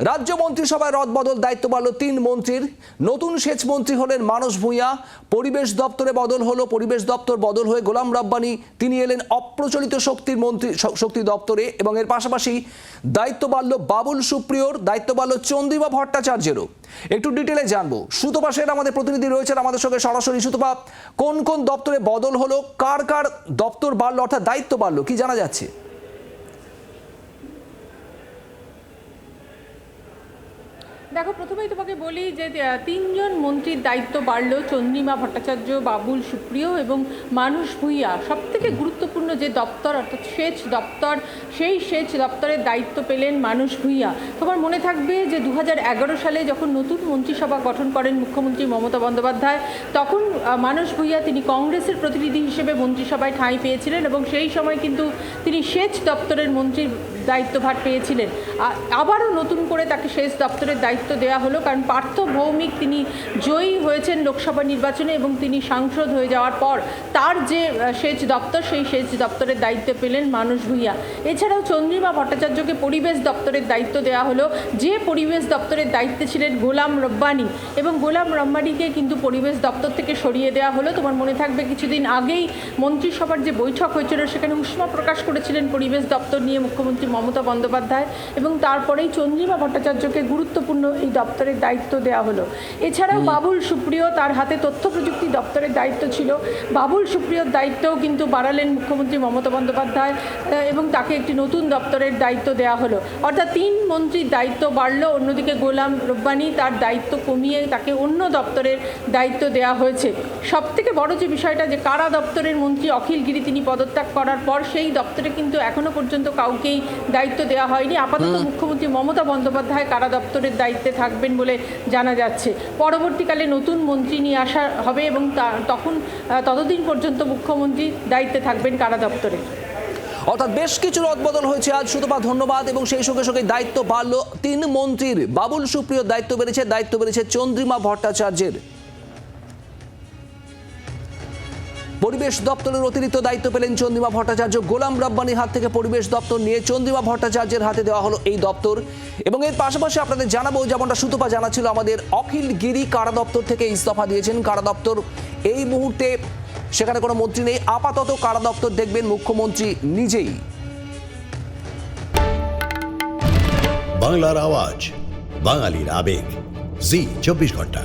রাজ্য মন্ত্রিসভায় রদবদল দায়িত্ব পারল তিন মন্ত্রীর। নতুন সেচ মন্ত্রী হলেন মানস ভূঁইয়া। পরিবেশ দপ্তরে বদল হলো, পরিবেশ দপ্তর বদল হয়ে গোলাম রাব্বানি। তিনি এলেন অপ্রচলিত শক্তির মন্ত্রী শক্তি দপ্তরে এবং এর পাশাপাশি দায়িত্ব বাড়ল বাবুল সুপ্রিয়র, দায়িত্ব বাড়ল চন্দ্রিমা ভট্টাচার্যেরও। একটু ডিটেলে জানব। সুতপা আমাদের প্রতিনিধি রয়েছেন আমাদের সঙ্গে সরাসরি। সুতপা, কোন কোন দপ্তরে বদল হলো, কার কার দপ্তর বাড়লো, অর্থাৎ দায়িত্ব বাড়লো, কি জানা যাচ্ছে? দেখো, প্রথমেই তোমাকে বলি যে তিনজন মন্ত্রীর দায়িত্ব বাড়লো, চন্দ্রিমা ভট্টাচার্য, বাবুল সুপ্রিয় এবং মানুষ ভূঁইয়া। সব থেকে গুরুত্বপূর্ণ যে দপ্তর, অর্থাৎ সেচ দপ্তর, সেই সেচ দপ্তরের দায়িত্ব পেলেন মানুষ ভূঁইয়া। তোমার মনে থাকবে যে দু হাজার এগারো সালে যখন নতুন মন্ত্রিসভা গঠন করেন মুখ্যমন্ত্রী মমতা বন্দ্যোপাধ্যায়, তখন মানুষ ভূঁইয়া তিনি কংগ্রেসের প্রতিনিধি হিসেবে মন্ত্রিসভায় ঠাঁই পেয়েছিলেন এবং সেই সময় কিন্তু তিনি সেচ দপ্তরের মন্ত্রীর দায়িত্বভার পেয়েছিলেন। আবারও নতুন করে তাকে সেচ দপ্তরের দায়িত্ব দেওয়া হলো, কারণ পার্থ ভৌমিক তিনি জয়ী হয়েছেন লোকসভা নির্বাচনে এবং তিনি সাংসদ হয়ে যাওয়ার পর তার যে সেচ দপ্তর, সেই সেচ দপ্তরের দায়িত্ব পেলেন মানুষ ভূঁইয়া। এছাড়াও চন্দ্রিমা ভট্টাচার্যকে পরিবেশ দপ্তরের দায়িত্ব দেওয়া হলো, যে পরিবেশ দপ্তরের দায়িত্বে ছিলেন গোলাম রব্বানি। এবং গোলাম রব্বানিকে কিন্তু পরিবেশ দপ্তর থেকে সরিয়ে দেওয়া হলো। তোমার মনে থাকবে কিছুদিন আগেই মন্ত্রিসভার যে বৈঠক হয়েছিল, সেখানে উষ্মা প্রকাশ করেছিলেন পরিবেশ দপ্তর নিয়ে মুখ্যমন্ত্রী মমতা বন্দ্যোপাধ্যায় এবং তারপরেই চন্দ্রিমা ভট্টাচার্যকে গুরুত্বপূর্ণ এই দপ্তরের দায়িত্ব দেওয়া হলো। এছাড়াও বাবুল সুপ্রিয় তার হাতে তথ্য প্রযুক্তি দপ্তরের দায়িত্ব ছিল। বাবুল সুপ্রিয়র দায়িত্বও কিন্তু বাড়ালেন মুখ্যমন্ত্রী মমতা বন্দ্যোপাধ্যায় এবং তাকে একটি নতুন দপ্তরের দায়িত্ব দেওয়া হলো। অর্থাৎ তিন মন্ত্রীর দায়িত্ব বাড়লো অন্যদিকে গোলাম রব্বানি তার দায়িত্ব কমিয়ে তাকে অন্য দপ্তরের দায়িত্ব দেওয়া হয়েছে। সব থেকে বড় যে বিষয়টা যে কারা দপ্তরের মন্ত্রী অখিল গিরি তিনি পদত্যাগ করার পর সেই দপ্তরে কিন্তু এখনও পর্যন্ত কাউকেই দায়িত্ব দেওয়া হয়নি। আপাতত মুখ্যমন্ত্রী মমতা বন্দ্যোপাধ্যায় কারা দপ্তরের দায়িত্বে থাকবেন বলে জানা যাচ্ছে। পরবর্তীকালে নতুন মন্ত্রী নিয়ে আসা হবে এবং তখন ততদিন পর্যন্ত মুখ্যমন্ত্রী দায়িত্বে থাকবেন কারা দপ্তরে অর্থাৎ বেশ কিছু রদবদল হয়েছে আজ সুতপা ধন্যবাদ এবং সেই সঙ্গে সঙ্গে দায়িত্ব বাড়লো তিন মন্ত্রীর। বাবুল সুপ্রিয় দায়িত্ব বেড়েছে দায়িত্ব বেড়েছে চন্দ্রিমা ভট্টাচার্যের। পরিবেশ দপ্তরের অতিরিক্ত দায়িত্ব পেলেন চন্দ্রিমা ভট্টাচার্য। গোলাম রব্বানির হাত থেকে পরিবেশ দপ্তর নিয়ে চন্দ্রিমা ভট্টাচার্যের হাতে দেওয়া হলো এই দপ্তর। এবং এর পাশাপাশি আপনাদের জানাব, যেমনটা সুতপা জানাচ্ছিল, আমাদের অখিল গিরি কারা দপ্তর থেকে ইস্তফা দিয়েছেন। কারা দপ্তর এই মুহূর্তে সেখানে কোনো মন্ত্রী নেই। আপাতত কারা দপ্তর দেখবেন মুখ্যমন্ত্রী নিজেই। বাংলার আওয়াজ, বাঙালির আবেগ। জি, চব্বিশ ঘণ্টা।